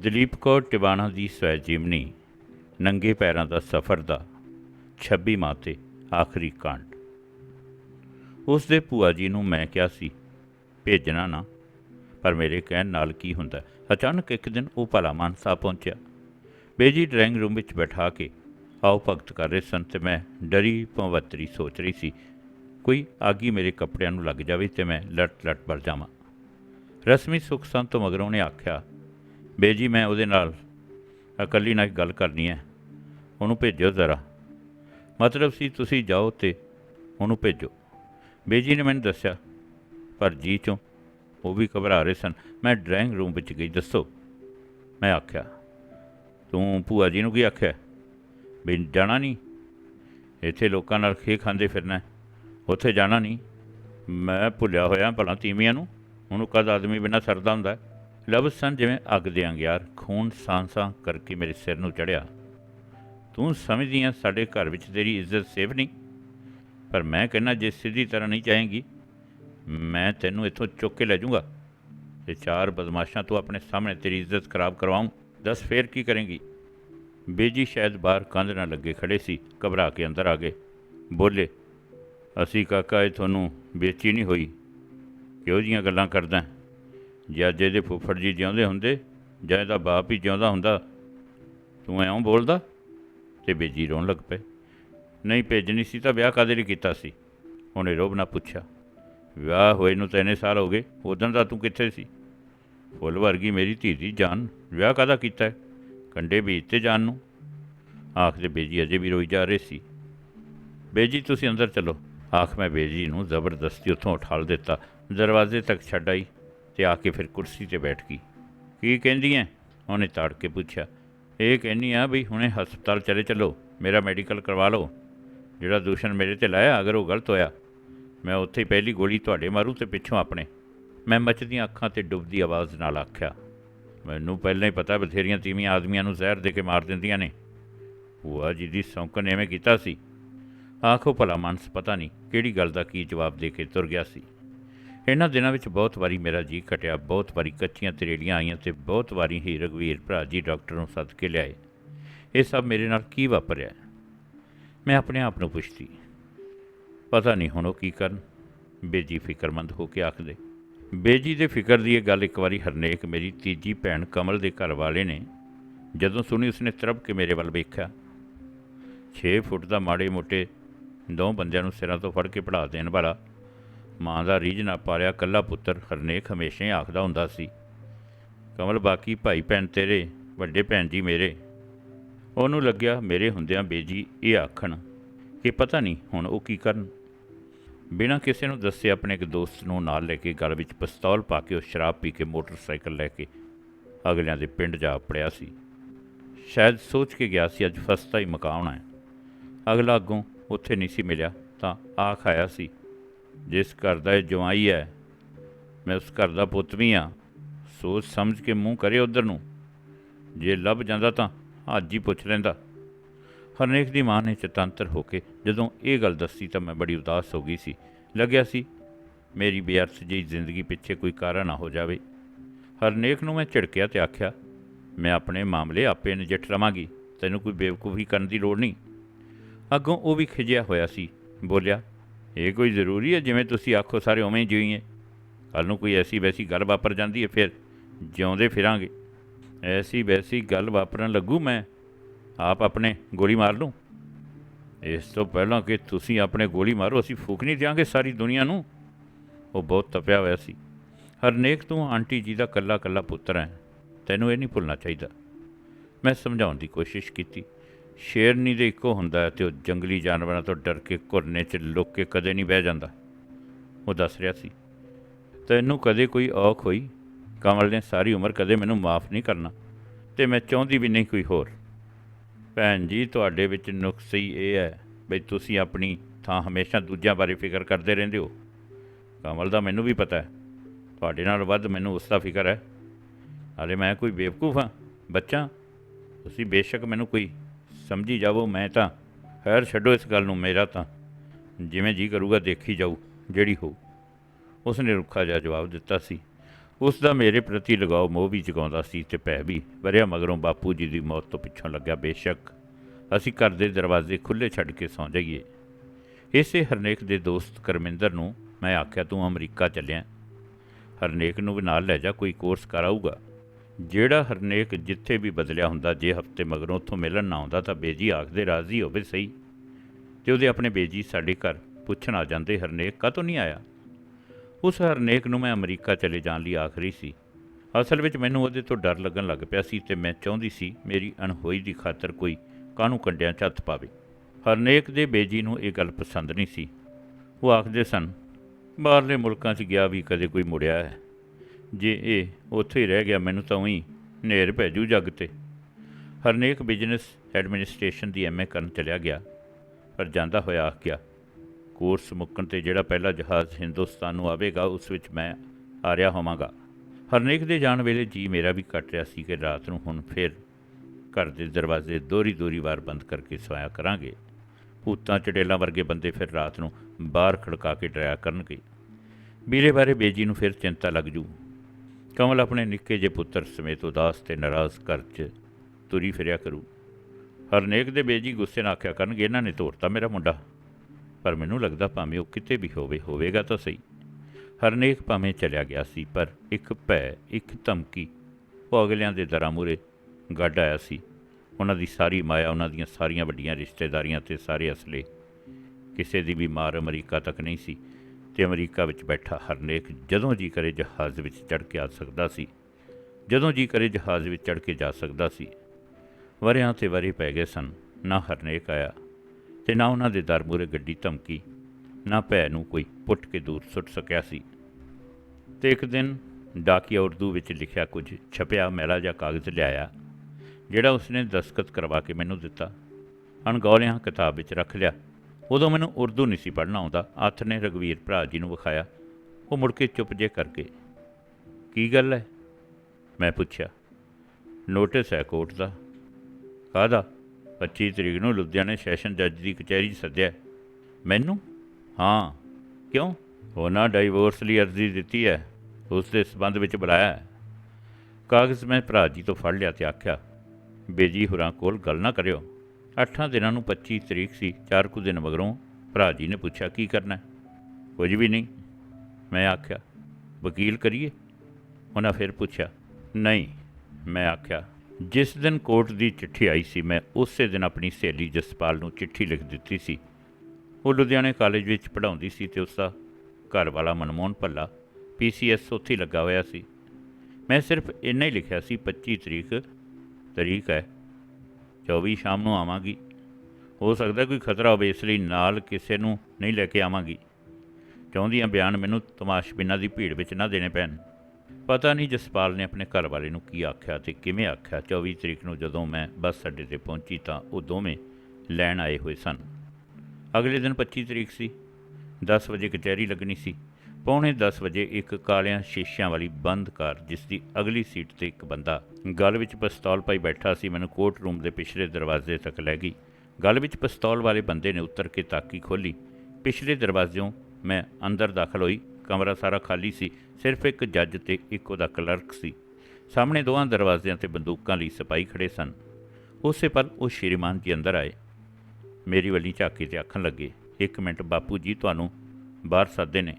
ਦਲੀਪ ਕੌਰ ਟਿਵਾਣਾ ਦੀ ਸਵੈ ਜੀਵਨੀ, ਨੰਗੇ ਪੈਰਾਂ ਦਾ ਸਫ਼ਰ ਦਾ 26 ਮਾਹ ਤੇ ਆਖਰੀ ਕਾਂਡ। ਉਸ ਦੇ ਭੂਆ ਜੀ ਨੂੰ ਮੈਂ ਕਿਹਾ ਸੀ, ਭੇਜਣਾ ਨਾ, ਪਰ ਮੇਰੇ ਕਹਿਣ ਨਾਲ ਕੀ ਹੁੰਦਾ? ਅਚਾਨਕ ਇੱਕ ਦਿਨ ਉਹ ਭਲਾ ਮਾਨਸਾ ਪਹੁੰਚਿਆ। ਬੇਜੀ ਡਰਾਇੰਗ ਰੂਮ ਵਿੱਚ ਬਿਠਾ ਕੇ ਆਓ ਭਗਤ ਕਰ ਰਹੇ ਸਨ ਤੇ ਮੈਂ ਡਰੀ ਭਵਤਰੀ ਸੋਚ ਰਹੀ ਸੀ, ਕੋਈ ਆਗੀ ਮੇਰੇ ਕੱਪੜਿਆਂ ਨੂੰ ਲੱਗ ਜਾਵੇ ਤੇ ਮੈਂ ਲਟ ਲਟ ਵਰ ਜਾਵਾਂ। ਰਸਮੀ ਸੁਖ ਸੰਤ ਤੋਂ ਮਗਰੋਂ ਨੇ ਆਖਿਆ ਬੇਜੀ ਮੈਂ ਉਹਦੇ ਨਾਲ ਇਕੱਲੀ ਨਾਲ ਗੱਲ ਕਰਨੀ ਹੈ। ਉਹਨੂੰ ਭੇਜੋ ਜ਼ਰਾ। ਮਤਲਬ ਸੀ ਤੁਸੀਂ ਜਾਓ ਤੇ ਉਹਨੂੰ ਭੇਜੋ। ਬੇਜੀ ਨੇ ਮੈਨੂੰ ਦੱਸਿਆ, ਪਰ ਜੀ ਚੋਂ ਉਹ ਵੀ ਘਬਰਾ ਰਹੇ ਸਨ। ਮੈਂ ਡਰਾਇੰਗ ਰੂਮ ਵਿੱਚ ਗਈ, ਦੱਸੋ। ਮੈਂ ਆਖਿਆ, ਤੂੰ ਭੂਆ ਜੀ ਨੂੰ ਕੀ ਆਖਿਆ? ਵੀ ਜਾਣਾ ਨਹੀਂ? ਇੱਥੇ ਲੋਕਾਂ ਨਾਲ ਖੇ ਖਾਂਦੇ ਫਿਰਨਾ ਉੱਥੇ ਜਾਣਾ ਨਹੀਂ? ਮੈਂ ਭੁੱਲਿਆ ਹੋਇਆ ਭਲਾ ਤੀਵੀਆਂ ਨੂੰ। ਉਹਨੂੰ ਕਦ ਆਦਮੀ ਬਿਨਾਂ ਸਰਦਾ ਹੁੰਦਾ ਹੈ। ਲਫ਼ਜ਼ ਸਨ ਜਿਵੇਂ ਅੱਗ ਦੇ ਅੰਗਿਆਰ, ਖੂਨ ਸਾਂਸਾਂ ਕਰਕੇ ਮੇਰੇ ਸਿਰ ਨੂੰ ਚੜਿਆ। ਤੂੰ ਸਮਝਦੀ ਆ ਸਾਡੇ ਘਰ ਵਿੱਚ ਤੇਰੀ ਇੱਜ਼ਤ ਸੇਫ ਨਹੀਂ? ਪਰ ਮੈਂ ਕਹਿੰਦਾ ਜੇ ਸਿੱਧੀ ਤਰ੍ਹਾਂ ਨਹੀਂ ਚਾਹੇਂਗੀ, ਮੈਂ ਤੈਨੂੰ ਇੱਥੋਂ ਚੁੱਕ ਕੇ ਲੈ ਜਾਊਂਗਾ ਤੇ ਚਾਰ ਬਦਮਾਸ਼ਾਂ ਤੋਂ ਆਪਣੇ ਸਾਹਮਣੇ ਤੇਰੀ ਇੱਜ਼ਤ ਖਰਾਬ ਕਰਵਾਉਂ ਦੱਸ ਫੇਰ ਕੀ ਕਰੇਂਗੀ? ਬੇਜੀ ਸ਼ਾਇਦ ਬਾਹਰ ਕੰਧ ਨਾਲ ਲੱਗੇ ਖੜੇ ਸੀ, ਘਬਰਾ ਕੇ ਅੰਦਰ ਆ ਗਏ। ਬੋਲੇ, ਅਸੀਂ ਕਾਕਾ, ਇਹ ਤੁਹਾਨੂੰ ਬੇਚੀ ਨਹੀਂ ਹੋਈ। ਕਿਹੋ ਜੀਆਂ ਗੱਲਾਂ ਕਰਦਾ ਜੇ ਅੱਜ ਇਹਦੇ ਫੁੱਫੜ ਜੀ ਜਿਉਂਦੇ ਹੁੰਦੇ, ਜਾਂ ਇਹਦਾ ਬਾਪ ਹੀ ਜਿਉਂਦਾ ਹੁੰਦਾ, ਤੂੰ ਐਂ ਬੋਲਦਾ ਤੇ ਬੇਜੀ ਰੋਣ ਲੱਗ ਪਏ। ਨਹੀਂ, ਭੇਜਣੀ ਸੀ ਤਾਂ ਵਿਆਹ ਕਾਦੇ ਲਈ ਕੀਤਾ ਸੀ? ਉਹਨੇ ਰੋਬ ਨਾਲ ਪੁੱਛਿਆ। ਵਿਆਹ ਹੋਏ ਨੂੰ ਤਾਂ ਸਾਲ ਹੋ ਗਏ ਉਦੋਂ ਦਾ ਤੂੰ ਕਿੱਥੇ ਸੀ? ਫੁੱਲ ਵਰਗੀ ਮੇਰੀ ਧੀ ਦੀ ਜਾਨ, ਵਿਆਹ ਕਾਦਾ ਕੀਤਾ ਹੈ? ਕੰਡੇ ਬੀਜ ਤੇ ਜਾਨ ਨੂੰ? ਆਖਦੇ ਬੇਜੀ ਅਜੇ ਵੀ ਰੋਈ ਜਾ ਰਹੇ ਸੀ। ਬੇਜੀ, ਤੁਸੀਂ ਅੰਦਰ ਚਲੋ। ਆਖ ਮੈਂ ਬੇਜੀ ਨੂੰ ਜ਼ਬਰਦਸਤੀ ਉੱਥੋਂ ਉਠਾਲ ਦਿੱਤਾ। ਦਰਵਾਜ਼ੇ ਤੱਕ ਛੱਡ ਆਈ। ਤੇ ਆ ਕੇ ਫਿਰ ਕੁਰਸੀ ਤੇ ਬੈਠ ਗਈ। ਕੀ ਕਹਿੰਦੀ ਐ ਉਹਨੇ ਤਾੜ ਕੇ ਪੁੱਛਿਆ। ਇਹ ਕਹਿੰਦੀ ਆ ਵੀ ਹੁਣੇ ਹਸਪਤਾਲ ਚਲੇ ਚੱਲੋ, ਮੇਰਾ ਮੈਡੀਕਲ ਕਰਵਾ ਲਓ। ਜਿਹੜਾ ਦੂਸ਼ਣ ਮੇਰੇ ਤੇ ਲਾਇਆ, ਅਗਰ ਉਹ ਗਲਤ ਹੋਇਆ, ਮੈਂ ਉੱਥੇ ਹੀ ਪਹਿਲੀ ਗੋਲੀ ਤੁਹਾਡੇ ਮਾਰੂ ਤੇ ਪਿੱਛੋਂ ਆਪਣੇ। ਮੈਂ ਮੱਚਦੀਆਂ ਅੱਖਾਂ ਤੇ ਡੁੱਬਦੀ ਆਵਾਜ਼ ਨਾਲ ਆਖਿਆ, ਮੈਨੂੰ ਪਹਿਲਾਂ ਹੀ ਪਤਾ ਬਥੇਰੀਆਂ ਤੀਵੀਆਂ ਆਦਮੀਆਂ ਨੂੰ ਜ਼ਹਿਰ ਦੇ ਕੇ ਮਾਰ ਦਿੰਦੀਆਂ ਨੇ। ਭੂਆ ਜੀ ਦੀ ਸੌਂਕਣ ਐਵੇਂ ਕੀਤਾ ਸੀ? ਆਖੋ ਭਲਾ ਮਨਸ, ਪਤਾ ਨਹੀਂ ਕਿਹੜੀ ਗੱਲ ਦਾ ਕੀ ਜਵਾਬ ਦੇ ਕੇ ਤੁਰ ਗਿਆ ਸੀ। ਇਹਨਾਂ ਦਿਨਾਂ ਵਿੱਚ ਬਹੁਤ ਵਾਰੀ ਮੇਰਾ ਜੀ ਘਟਿਆ, ਬਹੁਤ ਵਾਰੀ ਕੱਚੀਆਂ ਤਰੇੜੀਆਂ ਆਈਆਂ ਤੇ ਬਹੁਤ ਵਾਰੀ ਹੀ ਰਘਵੀਰ ਭਰਾ ਜੀ ਡਾਕਟਰ ਨੂੰ ਸੱਦ ਕੇ ਲਿਆਏ। ਇਹ ਸਭ ਮੇਰੇ ਨਾਲ ਕੀ ਵਾਪਰਿਆ? ਮੈਂ ਆਪਣੇ ਆਪ ਨੂੰ ਪੁੱਛਦੀ। ਪਤਾ ਨਹੀਂ ਹੁਣ ਉਹ ਕੀ ਕਰਨ। ਬੇਜੀ ਫਿਕਰਮੰਦ ਹੋ ਕੇ ਆਖਦੇ, ਬੇਜੀ ਦੇ ਫਿਕਰ ਦੀ ਇਹ ਗੱਲ ਇੱਕ ਵਾਰੀ ਹਰਨੇਕ ਮੇਰੀ ਤੀਜੀ ਭੈਣ ਕਮਲ ਦੇ ਘਰ ਵਾਲੇ ਨੇ ਜਦੋਂ ਸੁਣੀ ਉਸਨੇ ਤਰਬ ਕੇ ਮੇਰੇ ਵੱਲ ਵੇਖਿਆ। 6 ਫੁੱਟ ਦਾ ਮਾੜੇ ਮੋਟੇ ਦੋ ਬੰਦਿਆਂ ਨੂੰ ਸਿਰਾਂ ਤੋਂ ਫੜ ਕੇ ਪੜਾ ਦੇਣ ਵਾਲਾ ਮਾਂ ਦਾ ਰੀਝ ਨਾ ਪਾਰਿਆ ਕੱਲਾ ਪੁੱਤਰ ਹਰਨੇਕ ਹਮੇਸ਼ਾ ਹੀ ਆਖਦਾ ਹੁੰਦਾ ਸੀ, ਕਮਲ ਬਾਕੀ ਭਾਈ ਭੈਣ ਤੇਰੇ, ਵੱਡੇ ਭੈਣ ਜੀ ਮੇਰੇ। ਉਹਨੂੰ ਲੱਗਿਆ ਮੇਰੇ ਹੁੰਦਿਆਂ ਬੇਜੀ ਇਹ ਆਖਣ ਕਿ ਪਤਾ ਨਹੀਂ ਹੁਣ ਉਹ ਕੀ ਕਰਨ। ਬਿਨਾਂ ਕਿਸੇ ਨੂੰ ਦੱਸੇ ਆਪਣੇ ਇੱਕ ਦੋਸਤ ਨੂੰ ਨਾਲ ਲੈ ਕੇ ਗਲ ਵਿੱਚ ਪਿਸਤੌਲ ਪਾ ਕੇ ਉਹ ਸ਼ਰਾਬ ਪੀ ਕੇ ਮੋਟਰਸਾਈਕਲ ਲੈ ਕੇ ਅਗਲਿਆਂ ਦੇ ਪਿੰਡ ਜਾ ਪੜਿਆ ਸੀ। ਸ਼ਾਇਦ ਸੋਚ ਕੇ ਗਿਆ ਸੀ, ਅੱਜ ਫਸਤਾ ਹੀ ਮਕਾਉਣਾ ਹੈ। ਅਗਲਾ ਅੱਗੋਂ ਉੱਥੇ ਨਹੀਂ ਸੀ ਮਿਲਿਆ ਤਾਂ ਆਖ ਆਇਆ ਸੀ ਜਿਸ ਘਰ ਦਾ ਇਹ ਜਵਾਈ ਹੈ, ਮੈਂ ਉਸ ਘਰ ਦਾ ਪੁੱਤ ਵੀ ਹਾਂ। ਸੋਚ ਸਮਝ ਕੇ ਮੂੰਹ ਕਰੇ ਉਧਰ ਨੂੰ। ਜੇ ਲੱਭ ਜਾਂਦਾ ਤਾਂ ਅੱਜ ਹੀ ਪੁੱਛ ਲੈਂਦਾ। ਹਰਨੇਕ ਦੀ ਮਾਂ ਨੇ ਚਤੰਤਰ ਹੋ ਕੇ ਜਦੋਂ ਇਹ ਗੱਲ ਦੱਸੀ ਤਾਂ ਮੈਂ ਬੜੀ ਉਦਾਸ ਹੋ ਗਈ ਸੀ। ਲੱਗਿਆ ਸੀ, ਮੇਰੀ ਬੇਅਰਥ ਜਿਹੀ ਜ਼ਿੰਦਗੀ ਪਿੱਛੇ ਕੋਈ ਕਾਰਨ ਨਾ ਹੋ ਜਾਵੇ। ਹਰਨੇਕ ਨੂੰ ਮੈਂ ਝਿੜਕਿਆ ਤੇ ਆਖਿਆ, ਮੈਂ ਆਪਣੇ ਮਾਮਲੇ ਆਪੇ ਨਜਿੱਠ ਲਵਾਂਗੀ। ਤੈਨੂੰ ਕੋਈ ਬੇਵਕੂਫੀ ਕਰਨ ਦੀ ਲੋੜ ਨਹੀਂ। ਅੱਗੋਂ ਉਹ ਵੀ ਖਿਜਿਆ ਹੋਇਆ ਸੀ। ਬੋਲਿਆ ਇਹ ਕੋਈ ਜ਼ਰੂਰੀ ਹੈ? ਜਿਵੇਂ ਤੁਸੀਂ ਆਖੋ ਸਾਰੇ ਉਵੇਂ ਹੀ ਜਿਉਈਏ ਕੱਲ ਨੂੰ ਕੋਈ ਐਸੀ ਵੈਸੀ ਗੱਲ ਵਾਪਰ ਜਾਂਦੀ ਹੈ, ਫਿਰ ਜਿਉਂਦੇ ਫਿਰਾਂਗੇ। ਐਸੀ ਵੈਸੀ ਗੱਲ ਵਾਪਰਨ ਲੱਗੂ ਮੈਂ ਆਪ ਆਪਣੇ ਗੋਲੀ ਮਾਰ ਲੂੰ? ਇਸ ਤੋਂ ਪਹਿਲਾਂ ਕਿ ਤੁਸੀਂ ਆਪਣੇ ਗੋਲੀ ਮਾਰੋ, ਅਸੀਂ ਫੂਕ ਨਹੀਂ ਦਿਆਂਗੇ ਸਾਰੀ ਦੁਨੀਆ ਨੂੰ? ਉਹ ਬਹੁਤ ਤਪਿਆ ਹੋਇਆ ਸੀ। ਹਰਨੇਕ, ਤੂੰ ਆਂਟੀ ਜੀ ਦਾ ਕੱਲਾ ਕੱਲਾ ਪੁੱਤਰ ਹੈ। ਤੈਨੂੰ ਇਹ ਨਹੀਂ ਭੁੱਲਣਾ ਚਾਹੀਦਾ। ਮੈਂ ਸਮਝਾਉਣ ਦੀ ਕੋਸ਼ਿਸ਼ ਕੀਤੀ। ਸ਼ੇਰਨੀ ਦੇ ਇੱਕੋ ਹੁੰਦਾ ਹੈ ਤੇ ਉਹ ਜੰਗਲੀ ਜਾਨਵਰਾਂ ਤੋਂ ਡਰ ਕੇ ਘੁਰਨੇ 'ਚ ਲੁੱਕ ਕੇ ਕਦੇ ਨਹੀਂ ਬਹਿ ਜਾਂਦਾ। ਉਹ ਦੱਸ ਰਿਹਾ ਸੀ, ਤੈਨੂੰ ਕਦੇ ਕੋਈ ਔਖ ਹੋਈ? ਕਮਲ ਨੇ ਸਾਰੀ ਉਮਰ ਕਦੇ ਮੈਨੂੰ ਮਾਫ ਨਹੀਂ ਕਰਨਾ ਤੇ ਮੈਂ ਚਾਹੁੰਦੀ ਵੀ ਨਹੀਂ ਕੋਈ ਹੋਰ। ਭੈਣ ਜੀ, ਤੁਹਾਡੇ ਵਿੱਚ ਨੁਕਸ ਹੀ ਇਹ ਹੈ ਬਈ ਤੁਸੀਂ ਆਪਣੀ ਥਾਂ ਹਮੇਸ਼ਾ ਦੂਜਿਆਂ ਬਾਰੇ ਫਿਕਰ ਕਰਦੇ ਰਹਿੰਦੇ ਹੋ। ਕਮਲ ਦਾ ਮੈਨੂੰ ਵੀ ਪਤਾ ਹੈ, ਤੁਹਾਡੇ ਨਾਲ ਵੱਧ ਮੈਨੂੰ ਉਸ ਦਾ ਫਿਕਰ ਹੈ। ਹਾਲੇ ਮੈਂ ਕੋਈ ਬੇਵਕੂਫ ਹਾਂ, ਬੱਚਾ। ਤੁਸੀਂ ਬੇਸ਼ੱਕ ਮੈਨੂੰ ਕੋਈ ਸਮਝੀ ਜਾਵੋ, ਮੈਂ ਤਾਂ ਖੈਰ ਛੱਡੋ ਇਸ ਗੱਲ ਨੂੰ, ਮੇਰਾ ਤਾਂ। ਜਿਵੇਂ ਜੀ ਕਰੂਗਾ, ਦੇਖੀ ਜਾਊ, ਜਿਹੜੀ ਹੋ ਉਸ ਨੇ ਰੁੱਖਾ ਜਿਹਾ ਜਵਾਬ ਦਿੱਤਾ ਸੀ। ਉਸ ਦਾ ਮੇਰੇ ਪ੍ਰਤੀ ਲਗਾਓ ਮੋਹ ਵੀ ਜਗਾਉਂਦਾ ਸੀ ਤੇ ਪੈ ਵੀ ਵਰਿਆ ਮਗਰੋਂ ਬਾਪੂ ਜੀ ਦੀ ਮੌਤ ਤੋਂ ਪਿੱਛੋਂ ਲੱਗਿਆ ਬੇਸ਼ੱਕ। ਅਸੀਂ ਘਰ ਦੇ ਦਰਵਾਜ਼ੇ ਖੁੱਲੇ ਛੱਡ ਕੇ ਸੌਂ ਜਾਈਏ। ਇਸੇ ਹਰਨੇਕ ਦੇ ਦੋਸਤ ਕਰਮਿੰਦਰ ਨੂੰ ਮੈਂ ਆਖਿਆ, ਤੂੰ ਅਮਰੀਕਾ ਚੱਲਿਆ। ਹਰਨੇਕ ਨੂੰ ਵੀ ਨਾਲ ਲੈ ਜਾ, ਕੋਈ ਕੋਰਸ ਕਰਾਊਗਾ। ਜਿਹੜਾ ਹਰਨੇਕ ਜਿੱਥੇ ਵੀ ਬਦਲਿਆ ਹੁੰਦਾ, ਜੇ ਹਫ਼ਤੇ ਮਗਰੋਂ ਉੱਥੋਂ ਮਿਲਣ ਨਾ ਆਉਂਦਾ, ਤਾਂ ਬੇਜੀ ਆਖਦੇ ਰਾਜ਼ੀ ਹੋਵੇ ਸਹੀ। ਤੇ ਉਹਦੇ ਆਪਣੇ ਬੇਜੀ ਸਾਡੇ ਘਰ ਪੁੱਛਣ ਆ ਜਾਂਦੇ, ਹਰਨੇਕ, ਕਾਹਤੋਂ ਨਹੀਂ ਆਇਆ? ਉਸ ਹਰਨੇਕ ਨੂੰ ਮੈਂ ਅਮਰੀਕਾ ਚਲੇ ਜਾਣ ਲਈ ਆਖਰੀ ਸੀ। ਅਸਲ ਵਿੱਚ ਮੈਨੂੰ ਉਹਦੇ ਤੋਂ ਡਰ ਲੱਗਣ ਲੱਗ ਪਿਆ ਸੀ ਤੇ ਮੈਂ ਚਾਹੁੰਦੀ ਸੀ ਮੇਰੀ ਅਣਹੋਈ ਦੀ ਖਾਤਰ ਕੋਈ ਕਾਹਨੂੰ ਕੰਡਿਆਂ 'ਚ ਹੱਥ ਪਾਵੇ। ਹਰਨੇਕ ਦੇ ਬੇਜੀ ਨੂੰ ਇਹ ਗੱਲ ਪਸੰਦ ਨਹੀਂ ਸੀ। ਉਹ ਆਖਦੇ ਸਨ, ਬਾਹਰਲੇ ਮੁਲਕਾਂ 'ਚ ਗਿਆ ਵੀ ਕਦੇ ਕੋਈ ਮੁੜਿਆ ਹੈ। ਜੇ ਇਹ ਉੱਥੇ ਹੀ ਰਹਿ ਗਿਆ, ਮੈਨੂੰ ਤਾਂ ਉਹੀ ਨੇਰ ਪੈ ਜੂ ਜੱਗ ਤੇ। ਹਰਨੇਕ ਬਿਜ਼ਨਸ ਐਡਮਿਨਿਸਟ੍ਰੇਸ਼ਨ ਦੀ ਐਮਏ ਕਰਨ ਚਲਿਆ ਗਿਆ, ਪਰ ਜਾਂਦਾ ਹੋਇਆ ਆਖ ਗਿਆ ਕੋਰਸ ਮੁੱਕਣ ਤੇ ਜਿਹੜਾ ਪਹਿਲਾ ਜਹਾਜ਼ ਹਿੰਦੁਸਤਾਨ ਨੂੰ ਆਵੇਗਾ, ਉਸ ਵਿੱਚ ਮੈਂ ਆ ਰਿਹਾ ਹੋਵਾਂਗਾ। ਹਰਨੇਕ ਦੇ ਜਾਣ ਵੇਲੇ ਜੀ ਮੇਰਾ ਵੀ ਕੱਟ ਰਿਹਾ ਸੀ ਕਿ ਰਾਤ ਨੂੰ ਹੁਣ ਫਿਰ ਘਰ ਦੇ ਦਰਵਾਜ਼ੇ ਦੋਰੀ ਦੋਰੀ ਵਾਰ ਬੰਦ ਕਰਕੇ ਸੋਇਆ ਕਰਾਂਗੇ। ਭੂਤਾਂ ਚੜੇਲਾਂ ਵਰਗੇ ਬੰਦੇ ਫਿਰ ਰਾਤ ਨੂੰ ਬਾਹਰ ਖੜਕਾ ਕੇ ਡਰਾਇਆ ਕਰਨਗੇ। ਵੀਰੇ ਬਾਰੇ ਬੇਜੀ ਨੂੰ ਫਿਰ ਚਿੰਤਾ ਲੱਗ ਜੂ। ਕਮਲ ਆਪਣੇ ਨਿੱਕੇ ਜਿਹੇ ਪੁੱਤਰ ਸਮੇਤ ਉਦਾਸ ਤੇ ਨਾਰਾਜ਼ ਘਰ 'ਚ ਤੁਰੀ ਫਿਰਿਆ ਕਰੂ। ਹਰਨੇਕ ਦੇ ਬੇਜੀ ਗੁੱਸੇ ਨਾਲ ਆਖਿਆ ਕਰਨਗੇ, ਇਹਨਾਂ ਨੇ ਤੋੜਤਾ ਮੇਰਾ ਮੁੰਡਾ। ਪਰ ਮੈਨੂੰ ਲੱਗਦਾ ਭਾਵੇਂ ਉਹ ਕਿਤੇ ਵੀ ਹੋਵੇ, ਹੋਵੇਗਾ ਤਾਂ ਸਹੀ। ਹਰਨੇਕ ਭਾਵੇਂ ਚਲਿਆ ਗਿਆ ਸੀ, ਪਰ ਇੱਕ ਭੈ, ਇੱਕ ਧਮਕੀ, ਉਹ ਅਗਲਿਆਂ ਦੇ ਦਰਾਂ ਮੂਹਰੇ ਗੱਡ ਆਇਆ ਸੀ। ਉਹਨਾਂ ਦੀ ਸਾਰੀ ਮਾਇਆ, ਉਹਨਾਂ ਦੀਆਂ ਸਾਰੀਆਂ ਵੱਡੀਆਂ ਰਿਸ਼ਤੇਦਾਰੀਆਂ ਤੇ ਸਾਰੇ ਅਸਲੇ। ਕਿਸੇ ਦੀ ਵੀ ਮਾਰ ਅਮਰੀਕਾ ਤੱਕ ਨਹੀਂ ਸੀ। ਤੇ ਅਮਰੀਕਾ ਵਿੱਚ ਬੈਠਾ ਹਰਨੇਕ ਜਦੋਂ ਜੀ ਕਰੇ ਜਹਾਜ਼ ਵਿੱਚ ਚੜ੍ਹ ਕੇ ਆ ਸਕਦਾ ਸੀ, ਜਦੋਂ ਜੀ ਕਰੇ ਜਹਾਜ਼ ਵਿੱਚ ਚੜ੍ਹ ਕੇ ਜਾ ਸਕਦਾ ਸੀ, ਵਰਿਆਂ ਤੇ ਵਰੇ ਪੈ ਗਏ ਸਨ, ਨਾ ਹਰਨੇਕ ਆਇਆ ਤੇ ਨਾ ਉਹਨਾਂ ਦੇ ਦਰ ਮੂਹਰੇ ਗੱਡੀ ਧਮਕੀ, ਨਾ ਭੈ ਨੂੰ ਕੋਈ ਪੁੱਟ ਕੇ ਦੂਰ ਸੁੱਟ ਸਕਿਆ ਸੀ। ਤੇ ਇੱਕ ਦਿਨ ਡਾਕੀਆ ਉਰਦੂ ਵਿੱਚ ਲਿਖਿਆ ਕੁਝ ਛਪਿਆ ਮੈਲਾ ਜਿਹਾ ਕਾਗਜ਼ ਲਿਆਇਆ, ਜਿਹੜਾ ਉਸਨੇ ਦਸਤਖਤ ਕਰਵਾ ਕੇ ਮੈਨੂੰ ਦਿੱਤਾ। ਅਣਗੌਲਿਆਂ ਕਿਤਾਬ ਵਿੱਚ ਰੱਖ ਲਿਆ। ਉਦੋਂ ਮੈਨੂੰ ਉਰਦੂ ਨਹੀਂ ਸੀ ਪੜ੍ਹਨਾ ਆਉਂਦਾ। ਹੱਥ ਨੇ ਰਗਵੀਰ ਭਰਾ ਜੀ ਨੂੰ ਵਿਖਾਇਆ। ਉਹ ਮੁੜ ਕੇ ਚੁੱਪ ਜੇ ਕਰਕੇ ਕੀ ਗੱਲ ਹੈ ਮੈਂ ਪੁੱਛਿਆ। ਨੋਟਿਸ ਹੈ ਕੋਰਟ ਦਾ। ਕਾਹਦਾ? 25 ਤਰੀਕ ਨੂੰ ਲੁਧਿਆਣੇ ਸੈਸ਼ਨ ਜੱਜ ਦੀ ਕਚਹਿਰੀ 'ਚ ਸੱਦਿਆ ਮੈਨੂੰ? ਹਾਂ। ਕਿਉਂ? ਉਹਨਾਂ ਡਾਈਵੋਰਸ ਲਈ ਅਰਜ਼ੀ ਦਿੱਤੀ ਹੈ। ਉਸ ਦੇ ਸਬੰਧ ਵਿੱਚ ਬੁਲਾਇਆ ਕਾਗਜ਼ ਮੈਂ ਭਰਾ ਜੀ ਤੋਂ ਫੜ ਲਿਆ ਤੇ ਆਖਿਆ, ਬੇਜੀ ਹੁਰਾਂ ਕੋਲ ਗੱਲ ਨਾ ਕਰਿਓ। ਅੱਠਾਂ ਦਿਨਾਂ ਨੂੰ 25 ਤਰੀਕ ਸੀ, ਚਾਰ ਕੁ ਦਿਨ ਮਗਰੋਂ ਭਰਾ ਜੀ ਨੇ ਪੁੱਛਿਆ, ਕੀ ਕਰਨਾ ਕੁਝ ਵੀ ਨਹੀਂ। ਮੈਂ ਆਖਿਆ, ਵਕੀਲ ਕਰੀਏ? ਉਹਨਾਂ ਫਿਰ ਪੁੱਛਿਆ, ਨਹੀਂ। ਮੈਂ ਆਖਿਆ, ਜਿਸ ਦਿਨ ਕੋਰਟ ਦੀ ਚਿੱਠੀ ਆਈ ਸੀ, ਮੈਂ ਉਸੇ ਦਿਨ ਆਪਣੀ ਸਹੇਲੀ ਜਸਪਾਲ ਨੂੰ ਚਿੱਠੀ ਲਿਖ ਦਿੱਤੀ ਸੀ। ਉਹ ਲੁਧਿਆਣੇ ਕਾਲਜ ਵਿੱਚ ਪੜ੍ਹਾਉਂਦੀ ਸੀ ਤੇ ਉਸ ਦਾ ਘਰ ਵਾਲਾ ਮਨਮੋਹਨ ਭੱਲਾ ਪੀਸੀਐਸ ਉੱਥੇ ਲੱਗਾ ਹੋਇਆ ਸੀ। ਮੈਂ ਸਿਰਫ ਇੰਨਾ ਹੀ ਲਿਖਿਆ ਸੀ 25 ਤਰੀਕ ਤਰੀਕ ਹੈ। 24 ਸ਼ਾਮ ਨੂੰ ਆਵਾਂਗੀ। ਹੋ ਸਕਦਾ ਕੋਈ ਖਤਰਾ ਹੋਵੇ, ਇਸ ਲਈ ਨਾਲ ਕਿਸੇ ਨੂੰ ਨਹੀਂ ਲੈ ਕੇ ਆਵਾਂਗੀ। ਚਾਹੁੰਦੀ ਚਾਹੁੰਦੀਆਂ ਬਿਆਨ ਮੈਨੂੰ ਤਮਾਸ਼ਬੀਨਾਂ ਦੀ ਭੀੜ ਵਿੱਚ ਨਾ ਦੇਣੇ ਪੈਣ। ਪਤਾ ਨਹੀਂ ਜਸਪਾਲ ਨੇ ਆਪਣੇ ਘਰ ਵਾਲੇ ਨੂੰ ਕੀ ਆਖਿਆ ਤੇ ਕਿਵੇਂ ਆਖਿਆ। 24 ਤਰੀਕ ਨੂੰ ਜਦੋਂ ਮੈਂ ਬੱਸ ਅੱਡੇ ਤੇ ਪਹੁੰਚੀ ਤਾਂ ਉਹ ਦੋਵੇਂ ਲੈਣ ਆਏ ਹੋਏ ਸਨ। ਅਗਲੇ ਦਿਨ 25 ਤਰੀਕ ਸੀ। 10 ਵਜੇ ਕਚਹਿਰੀ ਲੱਗਣੀ ਸੀ। ਪੌਣੇ 10 ਵਜੇ ਇੱਕ ਕਾਲਿਆਂ ਸ਼ੀਸ਼ਿਆਂ ਵਾਲੀ ਬੰਦ ਕਾਰ, ਜਿਸ ਦੀ ਅਗਲੀ ਸੀਟ ਤੇ ਇੱਕ ਬੰਦਾ ਗਲ ਵਿੱਚ ਪਿਸਤੌਲ ਪਾਈ ਬੈਠਾ ਸੀ, ਮੈਨੂੰ ਕੋਰਟ ਰੂਮ ਦੇ ਪਿਛਲੇ ਦਰਵਾਜ਼ੇ ਤੱਕ ਲੈ ਗਈ। ਗਲ ਵਿੱਚ ਪਿਸਤੌਲ ਵਾਲੇ ਬੰਦੇ ਨੇ ਉੱਤਰ ਕੇ ਤਾਕੀ ਖੋਲੀ। ਪਿਛਲੇ ਦਰਵਾਜ਼ਿਓਂ ਮੈਂ ਅੰਦਰ ਦਾਖਲ ਹੋਈ, ਕਮਰਾ ਸਾਰਾ ਖਾਲੀ ਸੀ, ਸਿਰਫ ਇੱਕ ਜੱਜ ਤੇ ਇੱਕ ਉਹਦਾ ਕਲਰਕ ਸੀ। ਸਾਹਮਣੇ ਦੋਹਾਂ ਦਰਵਾਜ਼ਿਆਂ ਤੇ ਬੰਦੂਕਾਂ ਲਈ ਸਿਪਾਹੀ ਖੜੇ ਸਨ। ਉਸੇ ਪਲ ਉਹ ਸ਼੍ਰੀਮਾਨ ਜੀ ਅੰਦਰ ਆਏ। ਮੇਰੀ ਵੱਲੀ ਝਾਕੀ ਤੇ ਆਖਣ ਲੱਗੇ, ਇੱਕ ਮਿੰਟ ਬਾਪੂ ਜੀ, ਤੁਹਾਨੂੰ ਬਾਹਰ ਸਾਦੇ ਨੇ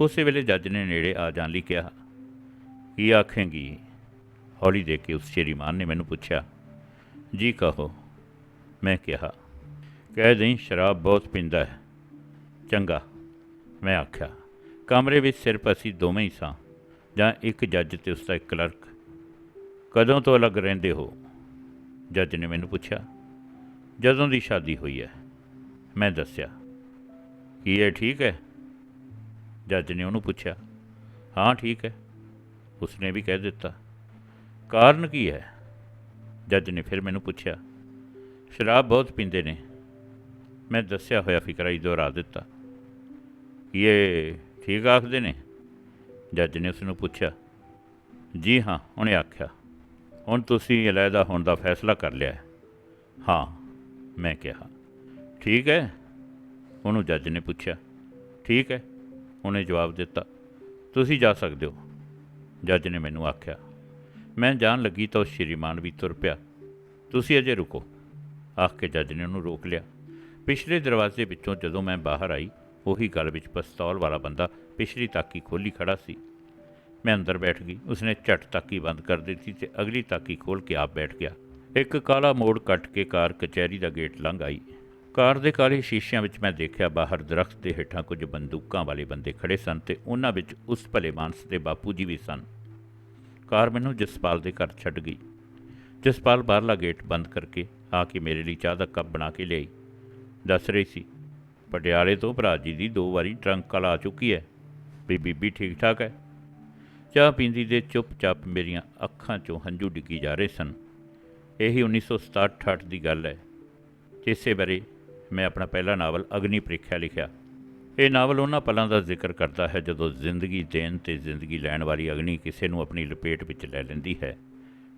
ਉਸੇ ਵੇਲੇ ਜੱਜ ਨੇ ਨੇੜੇ ਆ ਜਾਣ ਲਈ ਕਿਹਾ, ਕੀ ਆਖੇਂਗੀ? ਹੌਲੀ ਦੇ ਕੇ ਉਸ ਸ਼੍ਰੀਮਾਨ ਨੇ ਮੈਨੂੰ ਪੁੱਛਿਆ, ਜੀ ਕਹੋ। ਮੈਂ ਕਿਹਾ, ਕਹਿ ਦੇਈ ਸ਼ਰਾਬ ਬਹੁਤ ਪੀਂਦਾ ਹੈ। ਚੰਗਾ। ਮੈਂ ਆਖਿਆ, ਕਮਰੇ ਵਿੱਚ ਸਿਰਫ ਅਸੀਂ ਦੋਵੇਂ ਹੀ ਸਾਂ, ਜਾਂ ਇੱਕ ਜੱਜ ਤੇ ਉਸ ਦਾ ਇੱਕ ਕਲਰਕ। ਕਦੋਂ ਤੋਂ ਅਲੱਗ ਰਹਿੰਦੇ ਹੋ? ਜੱਜ ਨੇ ਮੈਨੂੰ ਪੁੱਛਿਆ, ਜਦੋਂ ਦੀ ਸ਼ਾਦੀ ਹੋਈ ਹੈ? ਮੈਂ ਦੱਸਿਆ, ਕੀ ਇਹ ਠੀਕ ਹੈ? ਜੱਜ ਨੇ ਉਹਨੂੰ ਪੁੱਛਿਆ, ਹਾਂ, ਠੀਕ ਹੈ। ਉਸਨੇ ਵੀ ਕਹਿ ਦਿੱਤਾ, ਕਾਰਨ ਕੀ ਹੈ? ਜੱਜ ਨੇ ਫਿਰ ਮੈਨੂੰ ਪੁੱਛਿਆ, ਸ਼ਰਾਬ ਬਹੁਤ ਪੀਂਦੇ ਨੇ। ਮੈਂ ਦੱਸਿਆ ਹੋਇਆ ਫਿਕਰਾ ਹੀ ਦੁਹਰਾ ਦਿੱਤਾ ਕੀ ਇਹ ਠੀਕ ਆਖਦੇ ਨੇ? ਜੱਜ ਨੇ ਉਸ ਨੂੰ ਪੁੱਛਿਆ, ਜੀ ਹਾਂ, ਉਹਨੇ ਆਖਿਆ, ਹੁਣ ਤੁਸੀਂ ਅਲੈਦਾ ਹੋਣ ਦਾ ਫੈਸਲਾ ਕਰ ਲਿਆ ਹੈ। ਹਾਂ, ਮੈਂ ਕਿਹਾ, ਠੀਕ ਹੈ। ਉਹਨੂੰ ਜੱਜ ਨੇ ਪੁੱਛਿਆ, ਠੀਕ ਹੈ। ਉਹਨੇ ਜਵਾਬ ਦਿੱਤਾ, ਤੁਸੀਂ ਜਾ ਸਕਦੇ ਹੋ। ਜੱਜ ਨੇ ਮੈਨੂੰ ਆਖਿਆ, ਮੈਂ ਜਾਣ ਲੱਗੀ ਤਾਂ ਉਹ ਸ਼੍ਰੀਮਾਨ ਵੀ ਤੁਰ ਪਿਆ। ਤੁਸੀਂ ਅਜੇ ਰੁਕੋ। ਆਖ ਕੇ ਜੱਜ ਨੇ ਉਹਨੂੰ ਰੋਕ ਲਿਆ। ਪਿਛਲੇ ਦਰਵਾਜ਼ੇ ਵਿੱਚੋਂ ਜਦੋਂ ਮੈਂ ਬਾਹਰ ਆਈ, ਉਹੀ ਗੱਲ ਵਿੱਚ ਪਿਸਤੌਲ ਵਾਲਾ ਬੰਦਾ ਪਿਛਲੀ ਤਾਕੀ ਖੋਲੀ ਖੜਾ ਸੀ। ਮੈਂ ਅੰਦਰ ਬੈਠ ਗਈ, ਉਸਨੇ ਝਟ ਤਾਕੀ ਬੰਦ ਕਰ ਦਿੱਤੀ ਤੇ ਅਗਲੀ ਤਾਕੀ ਖੋਲ ਕੇ ਆਪ ਬੈਠ ਗਿਆ। ਇੱਕ ਕਾਲਾ ਮੋੜ ਕੱਟ ਕੇ ਕਾਰ ਕਚਹਿਰੀ ਦਾ ਗੇਟ ਲੰਘ ਆਈ। ਕਾਰ ਦੇ ਕਾਲੇ ਸ਼ੀਸ਼ਿਆਂ ਵਿੱਚ ਮੈਂ ਦੇਖਿਆ ਬਾਹਰ ਦਰਖਤ ਦੇ ਹੇਠਾਂ ਕੁਝ ਬੰਦੂਕਾਂ ਵਾਲੇ ਬੰਦੇ ਖੜੇ ਸਨ ਤੇ ਉਹਨਾਂ ਵਿੱਚ ਉਸ ਭਲੇ ਮਾਨਸ ਦੇ ਬਾਪੂ ਜੀ ਵੀ ਸਨ। ਕਾਰ ਮੈਨੂੰ ਜਸਪਾਲ ਦੇ ਘਰ ਛੱਡ ਗਈ। ਜਸਪਾਲ ਬਾਹਰਲਾ ਗੇਟ ਬੰਦ ਕਰਕੇ ਆ ਕੇ ਮੇਰੇ ਲਈ ਚਾਹ ਦਾ ਕੱਪ ਬਣਾ ਕੇ ਲਿਆਈ। ਦੱਸ ਰਹੀ ਸੀ, ਪਟਿਆਲੇ ਤੋਂ ਭਰਾ ਜੀ ਦੀ ਦੋ ਵਾਰੀ ਟਰੰਕ ਕਾਲ ਆ ਚੁੱਕੀ ਹੈ। ਵੀ ਬੀਬੀ ਠੀਕ ਠਾਕ ਹੈ? ਚਾਹ ਪੀਂਦੀ ਦੇ ਚੁੱਪਚਾਪ ਮੇਰੀਆਂ ਅੱਖਾਂ 'ਚੋਂ ਹੰਝੂ ਡਿੱਗੀ ਜਾ ਰਹੇ ਸਨ। ਇਹੀ 1967-68 ਦੀ ਗੱਲ ਹੈ। ਇਸੇ ਬਾਰੇ ਮੈਂ ਆਪਣਾ ਪਹਿਲਾ ਨਾਵਲ ਅਗਨੀ ਪ੍ਰੀਖਿਆ ਲਿਖਿਆ। ਇਹ ਨਾਵਲ ਉਹਨਾਂ ਪਲਾਂ ਦਾ ਜ਼ਿਕਰ ਕਰਦਾ ਹੈ ਜਦੋਂ ਜ਼ਿੰਦਗੀ ਦੇਣ ਤੇ ਜ਼ਿੰਦਗੀ ਲੈਣ ਵਾਲੀ ਅਗਨੀ ਕਿਸੇ ਨੂੰ ਆਪਣੀ ਲਪੇਟ ਵਿੱਚ ਲੈ ਲੈਂਦੀ ਹੈ।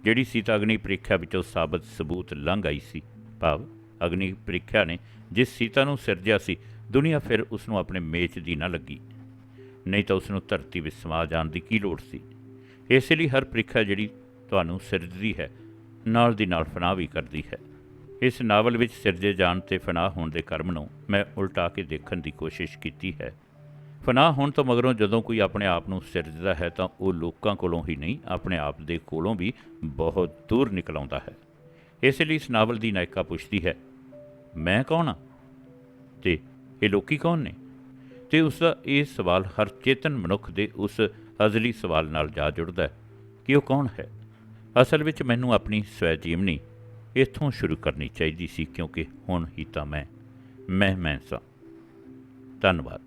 ਜਿਹੜੀ ਸੀਤਾ ਅਗਨੀ ਪ੍ਰੀਖਿਆ ਵਿੱਚੋਂ ਸਾਬਤ ਸਬੂਤ ਲੰਘ ਆਈ ਸੀ। ਭਾਵ, ਅਗਨੀ ਪ੍ਰੀਖਿਆ ਨੇ ਜਿਸ ਸੀਤਾ ਨੂੰ ਸਿਰਜਿਆ ਸੀ, ਦੁਨੀਆ ਫਿਰ ਉਸ ਨੂੰ ਆਪਣੇ ਮੇਚ ਦੀ ਨਾ ਲੱਗੀ। ਨਹੀਂ ਤਾਂ ਉਸ ਨੂੰ ਧਰਤੀ ਵਿੱਚ ਸਮਾ ਜਾਣ ਦੀ ਕੀ ਲੋੜ ਸੀ? ਇਸ ਲਈ ਹਰ ਪ੍ਰੀਖਿਆ ਜਿਹੜੀ ਤੁਹਾਨੂੰ ਸਿਰਜਦੀ ਹੈ, ਨਾਲ ਦੀ ਨਾਲ ਫਨਾਹ ਵੀ ਕਰਦੀ ਹੈ। ਇਸ ਨਾਵਲ ਵਿੱਚ ਸਿਰਜੇ ਜਾਣ ਤੇ ਫਨਾਹ ਹੋਣ ਦੇ ਕਰਮ ਨੂੰ ਮੈਂ ਉਲਟਾ ਕੇ ਦੇਖਣ ਦੀ ਕੋਸ਼ਿਸ਼ ਕੀਤੀ ਹੈ। ਫਨਾਹ ਹੋਣ ਤੋਂ ਮਗਰੋਂ ਜਦੋਂ ਕੋਈ ਆਪਣੇ ਆਪ ਨੂੰ ਸਿਰਜਦਾ ਹੈ ਤਾਂ ਉਹ ਲੋਕਾਂ ਕੋਲੋਂ ਹੀ ਨਹੀਂ, ਆਪਣੇ ਆਪ ਦੇ ਕੋਲੋਂ ਵੀ ਬਹੁਤ ਦੂਰ ਨਿਕਲ ਆਉਂਦਾ ਹੈ। ਇਸ ਲਈ ਇਸ ਨਾਵਲ ਦੀ ਨਾਇਕਾ ਪੁੱਛਦੀ ਹੈ, ਮੈਂ ਕੌਣ ਹਾਂ ਤੇ ਇਹ ਲੋਕੀ ਕੌਣ ਨੇ? ਤੇ ਉਸ ਦਾ ਇਹ ਸਵਾਲ ਹਰ ਚੇਤਨ ਮਨੁੱਖ ਦੇ ਉਸ ਅਜ਼ਲੀ ਸਵਾਲ ਨਾਲ ਜਾ ਜੁੜਦਾ ਹੈ ਕਿ ਉਹ ਕੌਣ ਹੈ? ਅਸਲ ਵਿੱਚ ਮੈਨੂੰ ਆਪਣੀ ਸਵੈ ਜੀਵਨੀ ਇੱਥੋਂ ਸ਼ੁਰੂ ਕਰਨੀ ਚਾਹੀਦੀ ਸੀ ਕਿਉਂਕਿ ਹੁਣ ਹੀ ਤਾਂ ਮੈਂ ਮੈਂ ਮੈਂ ਸਾਂ। ਧੰਨਵਾਦ।